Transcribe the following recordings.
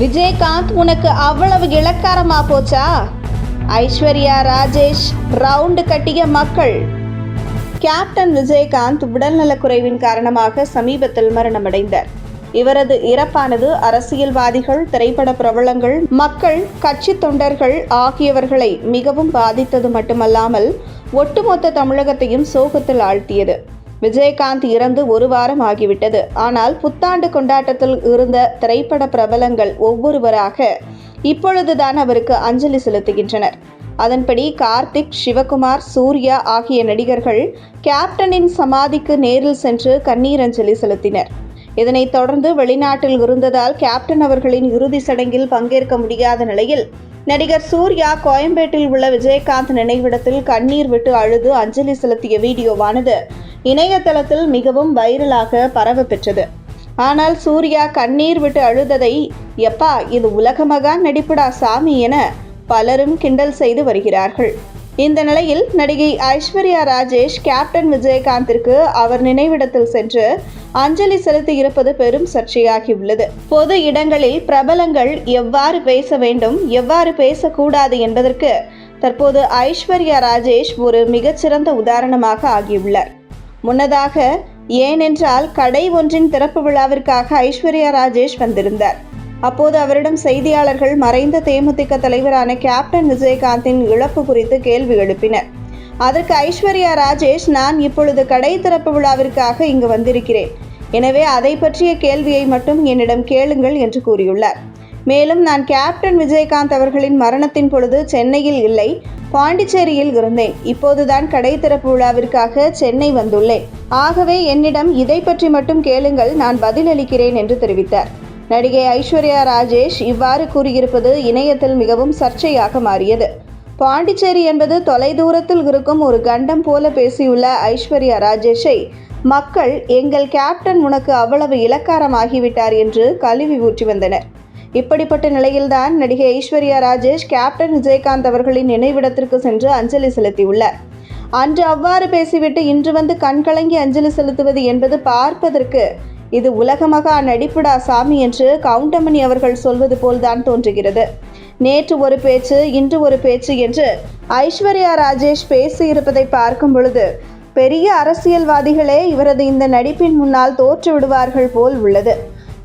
விஜயகாந்த் உனக்கு அவ்வளவு இளக்காரமா போச்சா? ஐஸ்வர்யா ராஜேஷ் ரவுண்டு கட்டிய மக்கள். கேப்டன் விஜயகாந்த் உடல்நலக்குறைவின் காரணமாக சமீபத்தில் மரணமடைந்தார். இவரது இறப்பானது அரசியல்வாதிகள் திரைப்பட பிரபலங்கள் மக்கள் கட்சி தொண்டர்கள் ஆகியவர்களை மிகவும் பாதித்தது மட்டுமல்லாமல் ஒட்டுமொத்த தமிழகத்தையும் சோகத்தில் ஆழ்த்தியது. விஜயகாந்த் இறந்து ஒரு வாரம் ஆகிவிட்டது. ஆனால் புத்தாண்டு கொண்டாட்டத்தில் இருந்த திரைப்பட பிரபலங்கள் ஒவ்வொருவராக இப்பொழுதுதான் அவருக்கு அஞ்சலி செலுத்துகின்றனர். அதன்படி கார்த்திக் சிவகுமார் சூர்யா ஆகிய நடிகர்கள் கேப்டனின் சமாதிக்கு நேரில் சென்று கண்ணீர் அஞ்சலி செலுத்தினர். இதனைத் தொடர்ந்து வெளிநாட்டில் இருந்ததால் கேப்டன் அவர்களின் இறுதி சடங்கில் பங்கேற்க முடியாத நிலையில் நடிகர் சூர்யா கோயம்பேட்டில் உள்ள விஜயகாந்த் நினைவிடத்தில் கண்ணீர் விட்டு அழுது அஞ்சலி செலுத்திய வீடியோவானது இணையதளத்தில் மிகவும் வைரலாக பரவ பெற்றது ஆனால் சூர்யா கண்ணீர் விட்டு அழுததை எப்பா இது உலகமகா நடிப்புடா சாமி என பலரும் கிண்டல் செய்து வருகிறார்கள். இந்த நிலையில் நடிகை ஐஸ்வர்யா ராஜேஷ் கேப்டன் விஜயகாந்திற்கு அவர் நினைவிடத்தில் சென்று அஞ்சலி செலுத்தி இருப்பது பெரும் சர்ச்சையாகியுள்ளது. பொது இடங்களில் பிரபலங்கள் எவ்வாறு பேச வேண்டும் எவ்வாறு பேசக்கூடாது என்பதற்கு தற்போது ஐஸ்வர்யா ராஜேஷ் ஒரு மிகச்சிறந்த உதாரணமாக ஆகியுள்ளார். முன்னதாக ஏனென்றால் கடை ஒன்றின் திறப்பு விழாவிற்காக ஐஸ்வர்யா ராஜேஷ் வந்திருந்தார். அப்போது அவரிடம் செய்தியாளர்கள் மறைந்த தேமுதிக தலைவரான கேப்டன் விஜயகாந்தின் இழப்பு குறித்து கேள்வி எழுப்பினர். அதற்கு ஐஸ்வர்யா ராஜேஷ் நான் இப்பொழுது கடை திறப்பு விழாவிற்காக இங்கு வந்திருக்கிறேன். எனவே அதை பற்றிய கேள்வியை மட்டும் என்னிடம் கேளுங்கள் என்று கூறியுள்ளார். மேலும் நான் கேப்டன் விஜயகாந்த் அவர்களின் மரணத்தின் பொழுது சென்னையில் இல்லை பாண்டிச்சேரியில் இருந்தேன். இப்போதுதான் கடை திறப்பு விழாவிற்காக சென்னை வந்துள்ளேன். ஆகவே என்னிடம் இதை பற்றி மட்டும் கேளுங்கள் நான் பதிலளிக்கிறேன் என்று தெரிவித்தார். நடிகை ஐஸ்வர்யா ராஜேஷ் இவ்வாறு கூறியிருப்பது இணையத்தில் மிகவும் சர்ச்சையாக மாறியது. பாண்டிச்சேரி என்பது தொலைதூரத்தில் இருக்கும் ஒரு கண்டம் போல பேசியுள்ள ஐஸ்வர்யா ராஜேஷை மக்கள் எங்கள் கேப்டன் உனக்கு அவ்வளவு இலக்காரமாகிவிட்டார் என்று கழுவி ஊற்றி வந்தனர். இப்படிப்பட்ட நிலையில்தான் நடிகை ஐஸ்வர்யா ராஜேஷ் கேப்டன் விஜயகாந்த் அவர்களின் நினைவிடத்திற்கு சென்று அஞ்சலி செலுத்தியுள்ளார். அன்று அவ்வாறு பேசிவிட்டு இன்று வந்து கண்கலங்கி அஞ்சலி செலுத்துவது என்பது பார்ப்பதற்கு இது உலகமகா நடிப்புடா சாமி என்று கவுண்டமணி அவர்கள் சொல்வது போல்தான் தோன்றுகிறது. நேற்று ஒரு பேச்சு இன்று ஒரு பேச்சு என்று ஐஸ்வர்யா ராஜேஷ் பேசியிருப்பதை பார்க்கும் பொழுது பெரிய அரசியல்வாதிகளே இவரது இந்த நடிப்பின் முன்னால் தோற்று விடுவார்கள் போல் உள்ளது.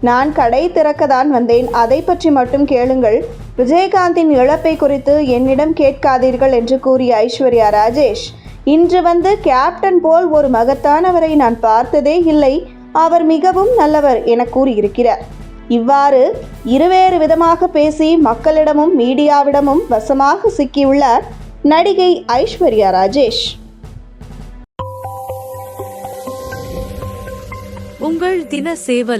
நான் கடை திறக்கதான் வந்தேன். அதை பற்றி மட்டும் கேளுங்கள். விஜயகாந்தின் இழப்பை குறித்து என்னிடம் கேட்காதீர்கள் என்று கூறிய ஐஸ்வர்யா ராஜேஷ் இன்று வந்து கேப்டன் போல் ஒரு மகத்தானவரை நான் பார்த்ததே இல்லை. அவர் மிகவும் நல்லவர் என கூறியிருக்கிறார். இவ்வாறு இருவேறு விதமாக பேசி மக்களிடமும் மீடியாவிடமும் வசமாக சிக்கியுள்ளார் நடிகை ஐஸ்வர்யா ராஜேஷ். உங்கள் தின சேவல்